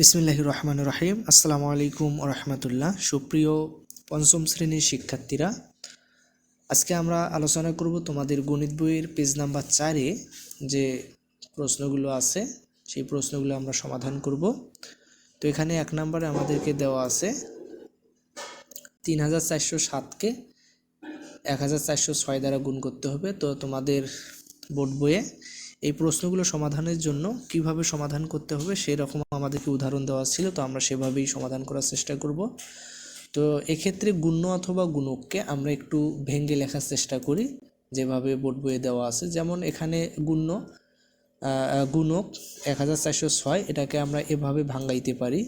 বিসমিল্লাহ রহমান রহিম। আসসালামু আলাইকুম রহমতুল্লাহ। সুপ্রিয় পঞ্চম শ্রেণির শিক্ষার্থীরা, আজকে আমরা আলোচনা করব তোমাদের গণিত বইয়ের পেজ নাম্বার চারে যে প্রশ্নগুলো আছে, সেই প্রশ্নগুলো আমরা সমাধান করব। তো এখানে এক নম্বরে আমাদেরকে দেওয়া আছে, তিন হাজার চারশো সাতকে এক হাজার চারশো ছয় দ্বারা গুণ করতে হবে। তো তোমাদের বোর্ড বইয়ে এই প্রশ্নগুলো সমাধানের জন্য কীভাবে সমাধান করতে হবে সেই রকম আমাদেরকে উদাহরণ দেওয়া ছিল, তো আমরা সেভাবেই সমাধান করার চেষ্টা করব। তো এক্ষেত্রে গুণ্য অথবা গুণককে আমরা একটু ভেঙে লেখার চেষ্টা করি, যেভাবে বোর্ড বইয়ে দেওয়া আছে। যেমন এখানে গুণ্য গুণক এক হাজার চারশো ছয়, এটাকে আমরা এভাবে ভাঙ্গাইতে পারি।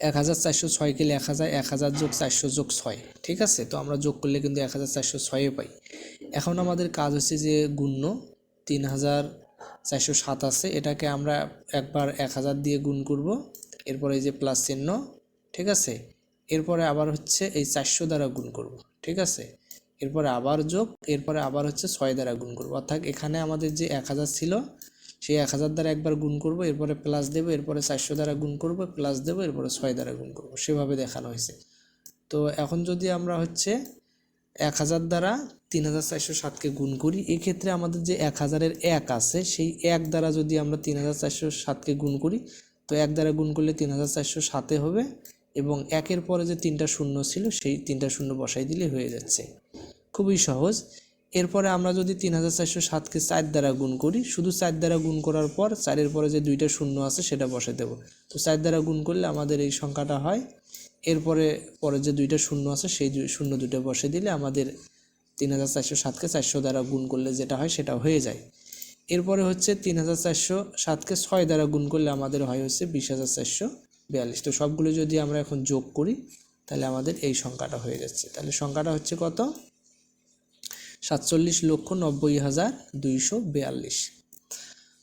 এক হাজার চারশো ছয়কে লেখা যায় এক হাজার যোগ চারশো যোগ ছয়, ঠিক আছে? তো আমরা যোগ করলে কিন্তু এক হাজার চারশো ছয়ে পাই। এখন আমাদের কাজ হচ্ছে যে গুণ্য তিন হাজার চারশো সাত আছে, এটাকে আমরা একবার এক হাজার দিয়ে গুণ করব, এরপরে এই যে প্লাস চিহ্ন, ঠিক আছে? এরপরে আবার হচ্ছে এই চারশো দ্বারা গুণ করব, ঠিক আছে? এরপরে আবার যোগ, এরপরে আবার হচ্ছে ছয় দ্বারা গুণ করব। অর্থাৎ এখানে আমাদের যে এক হাজার ছিল সেই এক হাজার দ্বারা একবার গুণ করব, এরপরে প্লাস দেবো, এরপরে চারশো দ্বারা গুণ করব প্লাস দেবো, এরপরে ছয় দ্বারা গুণ করব। সেভাবে দেখানো হয়েছে। তো এখন যদি আমরা হচ্ছে এক হাজার দ্বারা তিন হাজার চারশো সাতকে গুণ করি, এক্ষেত্রে আমাদের যে এক হাজারের এক আছে, সেই এক দ্বারা যদি আমরা তিন হাজার চারশো সাতকে গুণ করি, তো এক দ্বারা গুণ করলে তিন হাজার চারশো সাতে হবে এবং একের পরে যে তিনটা শূন্য ছিল, সেই তিনটা শূন্য বসাই দিলে হয়ে যাচ্ছে। খুবই সহজ। এরপরে আমরা যদি তিন হাজার চারশো সাতকে চার দ্বারা গুণ করি, শুধু চার দ্বারা গুণ করার পর চারের পরে যে দুইটা শূন্য আছে সেটা বসে দেব। তো চার দ্বারা গুণ করলে আমাদের এই সংখ্যাটা হয়। এরপরে পরে যে দুইটা শূন্য আছে সেই শূন্য দুটো বসে দিলে আমাদের তিন হাজার চারশো সাতকে চারশো দ্বারা গুণ করলে যেটা হয় সেটা হয়ে যায়। এরপরে হচ্ছে তিন হাজার চারশো সাতকে ছয় দ্বারা গুণ করলে আমাদের হয় হচ্ছে বিশ হাজার চারশো বিয়াল্লিশ। তো সবগুলো যদি আমরা এখন যোগ করি, তাহলে আমাদের এই সংখ্যাটা হয়ে যাচ্ছে। তাহলে সংখ্যাটা হচ্ছে কত? সাতচল্লিশ লক্ষ নব্বই হাজার দুইশো বিয়াল্লিশ।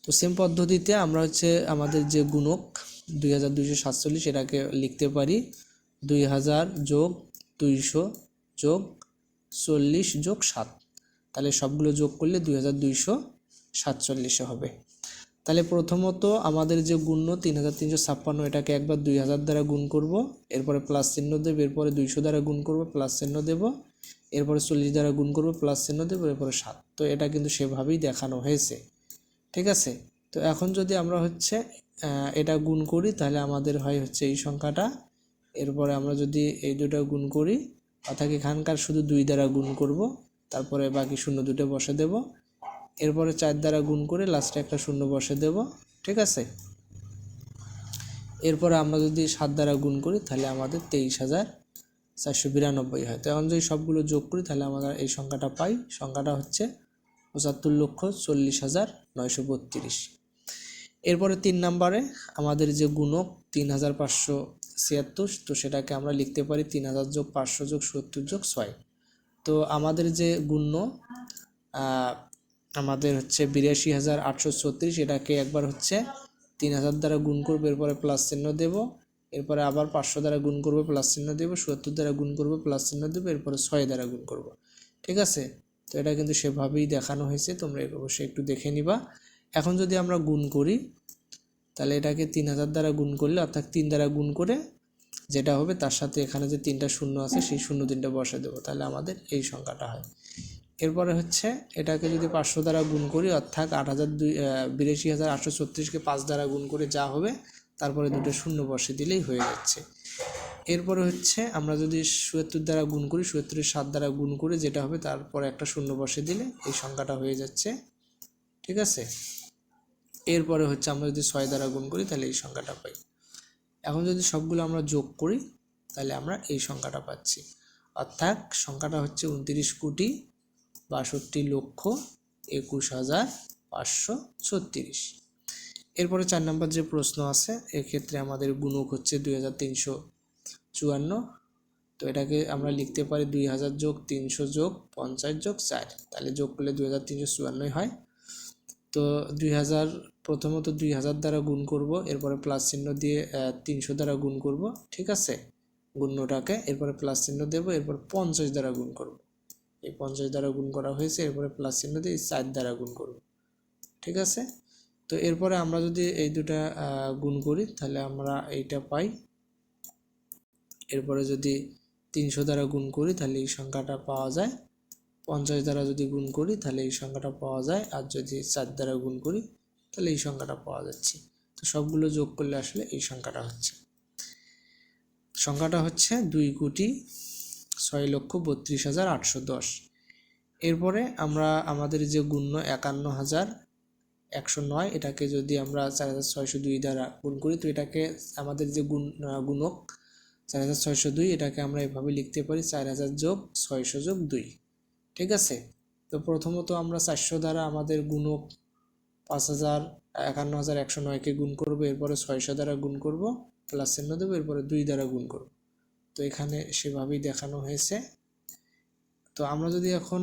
তো সেম পদ্ধতিতে আমরা হচ্ছে আমাদের যে গুণক দুই হাজার দুইশো সাতচল্লিশ এটাকে লিখতে পারি দুই হাজার যোগ দুইশো যোগ চল্লিশ যোগ সাত। তাহলে সবগুলো যোগ করলে দুই হাজার দুইশো সাতচল্লিশে হবে। তাহলে প্রথমত আমাদের যে গুণ্য তিন হাজার তিনশো ছাপ্পান্ন, এটাকে একবার দুই হাজার দ্বারা গুণ করব। এরপরে প্লাস চিহ্ন দেব, এরপরে দুইশো দ্বারা গুণ করব, প্লাস চিহ্ন দেব। এরপরে চল্লিশ দ্বারা গুণ করব, প্লাস চিহ্ন দেবো, এরপরে সাত। তো এটা কিন্তু সেভাবেই দেখানো হয়েছে। ঠিক আছে? তো এখন যদি আমরা হচ্ছে এটা গুণ করি, তাহলে আমাদের হয় হচ্ছে এই সংখ্যাটা। এরপরে আমরা যদি এই দুটো গুণ করি, অর্থাৎ এখানকার শুধু দুই দ্বারা গুণ করব, তারপরে বাকি শূন্য দুটো বসে দেব। এরপরে চার দ্বারা গুণ করে লাস্টে একটা শূন্য বসে দেব, ঠিক আছে? এরপরে আমরা যদি সাত দ্বারা গুণ করি, তাহলে আমাদের তেইশ হাজার চারশো বিরানব্বই হয়। তো এখন যদি সবগুলো যোগ করি, তাহলে আমরা এই সংখ্যাটা পাই। সংখ্যাটা হচ্ছে পঁচাত্তর লক্ষ চল্লিশ হাজার নয়শো বত্রিশ। এরপরে তিন নম্বরে আমাদের যে গুণক তিন হাজার পাঁচশো ছিয়াত্তর, তো সেটাকে আমরা লিখতে পারি তিন হাজার যোগ পাঁচশো যোগ সত্তর যোগ ছয়। তো আমাদের যে গুণ্য আমাদের হচ্ছে বিরাশি হাজার আটশো ছত্রিশ, এটাকে একবার হচ্ছে তিন হাজার দ্বারা গুণ করব, এরপরে প্লাস চিহ্ন দেবো, এরপরে আবার পাঁচশো দ্বারা গুণ করব প্লাস চিহ্ন দেবো, সত্তর দ্বারা গুণ করব প্লাস চিহ্ন দেবো, এরপরে ছয় দ্বারা গুণ করব, ঠিক আছে? তো এটা কিন্তু সেভাবেই দেখানো হয়েছে, তোমরা অবশ্যই একটু দেখে নিবা। এখন যদি আমরা গুণ করি, তাহলে এটাকে তিন হাজার দ্বারা গুণ করলে, অর্থাৎ তিন দ্বারা গুণ করে যেটা হবে, তার সাথে এখানে যে তিনটা শূন্য আছে, সেই শূন্য তিনটা বসে দেবো, তাহলে আমাদের এই সংখ্যাটা হয়। এরপরে হচ্ছে এটাকে যদি পাঁচশো দ্বারা গুণ করি, অর্থাৎ আট হাজার দুই বিরাশি হাজার আটশো ছত্রিশকে পাঁচ দ্বারা গুণ করে যা হবে, তারপরে দুটো শূন্য বসে দিলেই হয়ে যাচ্ছে। এরপরে হচ্ছে আমরা যদি সুয়াত্তর দ্বারা গুণ করি সুয়াত্তরের সাত দ্বারা গুণ করে যেটা হবে, তারপরে একটা শূন্য বসে দিলে এই সংখ্যাটা হয়ে যাচ্ছে। ঠিক আছে? এরপরে হচ্ছে আমরা যদি ছয় দ্বারা গুণ করি, তাহলে এই সংখ্যাটা পাই। এখন যদি সবগুলো আমরা যোগ করি, তাহলে আমরা এই সংখ্যাটা পাচ্ছি। অর্থাৎ সংখ্যাটা হচ্ছে উনত্রিশ কোটি বাষট্টি লক্ষ একুশ হাজার পাঁচশো ছত্রিশ। এরপরে চার নম্বর যে প্রশ্ন আছে, এক্ষেত্রে আমাদের গুণক হচ্ছে দুই হাজার তিনশো চুয়ান্ন। তো এটাকে আমরা লিখতে পারি দুই হাজার যোগ তিনশো যোগ পঞ্চাশ যোগ চার তাহলে যোগ করলে দুই হাজার তিনশো চুয়ান্নই হয়। তো দুই হাজার, প্রথমত দুই হাজার দ্বারা গুণ করব, এরপরে প্লাস চিহ্ন দিয়ে তিনশো দ্বারা গুণ করব, ঠিক আছে? গুণ্যটাকে এরপরে প্লাস চিহ্ন দেবো, এরপর পঞ্চাশ দ্বারা গুণ করব। এই পঞ্চাশ দ্বারা গুণ করা হয়েছে, এরপরে প্লাস চিহ্ন দিয়ে চার দ্বারা গুণ করব। ঠিক আছে? তো এরপরে আমরা যদি এই দুটা গুণ করি, তাহলে আমরা এইটা পাই। এরপরে যদি তিনশো দ্বারা গুণ করি, তাহলে এই সংখ্যাটা পাওয়া যায়। পঞ্চাশ দ্বারা যদি গুণ করি, তাহলে এই সংখ্যাটা পাওয়া যায়। আর যদি চার দ্বারা গুণ করি, তাহলে এই সংখ্যাটা পাওয়া যাচ্ছে। তো সবগুলো যোগ করলে আসলে এই সংখ্যাটা হচ্ছে। সংখ্যাটা হচ্ছে দুই কোটি ছয় লক্ষ বত্রিশ হাজার আটশো দশ। এরপরে আমরা আমাদের যে গুণ্য একান্ন হাজার একশো নয়, এটাকে যদি আমরা চার হাজার ছয়শো দুই দ্বারা গুণ করি, তো এটাকে আমাদের যে গুণ গুণক চার হাজার ছয়শো দুই, এটাকে আমরা এভাবে লিখতে পারি চার হাজার যোগ ছয়শো যোগ দুই। ঠিক আছে? তো প্রথমত আমরা চারশো দ্বারা আমাদের গুণক পাঁচ হাজার একান্ন হাজার একশো নয়কে গুণ করব, এরপরে ছয়শো দ্বারা গুণ করব, প্লাস চিহ্ন দেবো, এরপরে দুই দ্বারা গুণ করব। তো এখানে সেভাবেই দেখানো হয়েছে। তো আমরা যদি এখন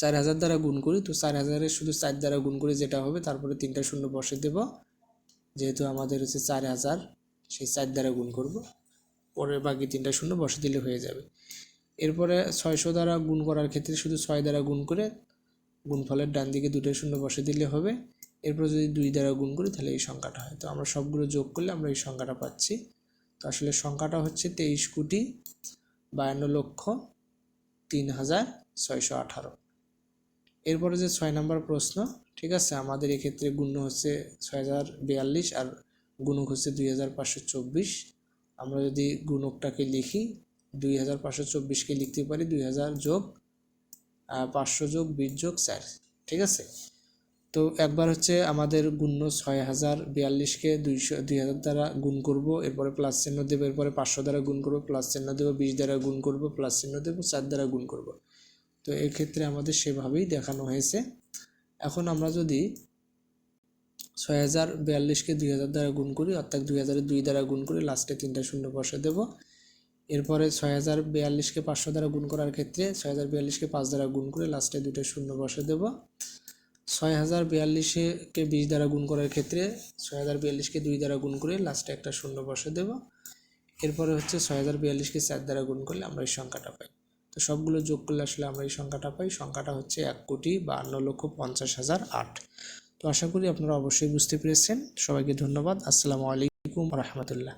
চার হাজার দ্বারা গুণ করি, তো চার হাজারের শুধু চার দ্বারা গুণ করি যেটা হবে, তারপরে তিনটা শূন্য বসে দেব। যেহেতু আমাদের হচ্ছে চার হাজার, সেই চার দ্বারা গুণ করব। পরে বাকি তিনটা শূন্য বসে দিলে হয়ে যাবে। এরপরে ছয়শো দ্বারা গুণ করার ক্ষেত্রে শুধু ছয় দ্বারা গুণ করে গুণফলের ডান দিকে দুটো শূন্য বসে দিলে হবে। এরপর যদি দুই দ্বারা গুণ করি, তাহলে এই সংখ্যাটা হয়। তো আমরা সবগুলো যোগ করলে আমরা এই সংখ্যাটা পাচ্ছি। তো আসলে সংখ্যাটা হচ্ছে তেইশ কোটি বায়ান্ন লক্ষ তিন হাজার ছয়শো আঠারো। এরপরে যে ছয় নম্বর প্রশ্ন, ঠিক আছে? আমাদের এক্ষেত্রে গুণ্য হচ্ছে ছয় হাজার বিয়াল্লিশ আর গুণক হচ্ছে দুই হাজার পাঁচশো চব্বিশ। আমরা যদি গুণকটাকে লিখি, দুই হাজার পাঁচশো চব্বিশকে লিখতে পারি দুই হাজার যোগ পাঁচশো যোগ বিশ যোগ চার, ঠিক আছে? তো একবার হচ্ছে আমাদের গুণ্য ছয় হাজার বিয়াল্লিশকে দুইশো দুই হাজার দ্বারা গুণ করব, এরপরে প্লাস চিহ্ন দেবো, এরপরে পাঁচশো দ্বারা গুণ করব প্লাস চিহ্ন দেবো, বিশ দ্বারা গুণ করব প্লাস চিহ্ন দেবো, চার দ্বারা গুণ করব। তো এক্ষেত্রে আমাদের সেভাবেই দেখানো হয়েছে। এখন আমরা যদি ছয় হাজার বিয়াল্লিশকে দুই হাজার দ্বারা গুণ করি, অর্থাৎ দুই হাজারের দুই দ্বারা গুণ করে লাস্টে তিনটা শূন্য বসে দেবো। এরপরে ছয় হাজার বিয়াল্লিশকে পাঁচশো দ্বারা গুণ করার ক্ষেত্রে ছয় হাজার বিয়াল্লিশকে পাঁচ দ্বারা গুণ করে লাস্টে দুটো শূন্য বসে দেব। ছয় হাজার বিয়াল্লিশকে বিশ দ্বারা গুণ করার ক্ষেত্রে ছয় হাজার বিয়াল্লিশকে দুই দ্বারা গুণ করে লাস্টে একটা শূন্য বসে দেব। এরপরে হচ্ছে ছয় হাজার বিয়াল্লিশকে চার দ্বারা গুণ করলে আমরা এই সংখ্যাটা পাই। তো সবগুলো যোগ করলে আসলে আমরা এই সংখ্যাটা পাই। সংখ্যাটা হচ্ছে এক কোটি বাহান্ন লক্ষ পঞ্চাশ হাজার আট। তো আশা করি আপনারা অবশ্যই বুঝতে পেরেছেন। সবাইকে ধন্যবাদ। আসসালামু আলাইকুম রহমতুল্লাহ।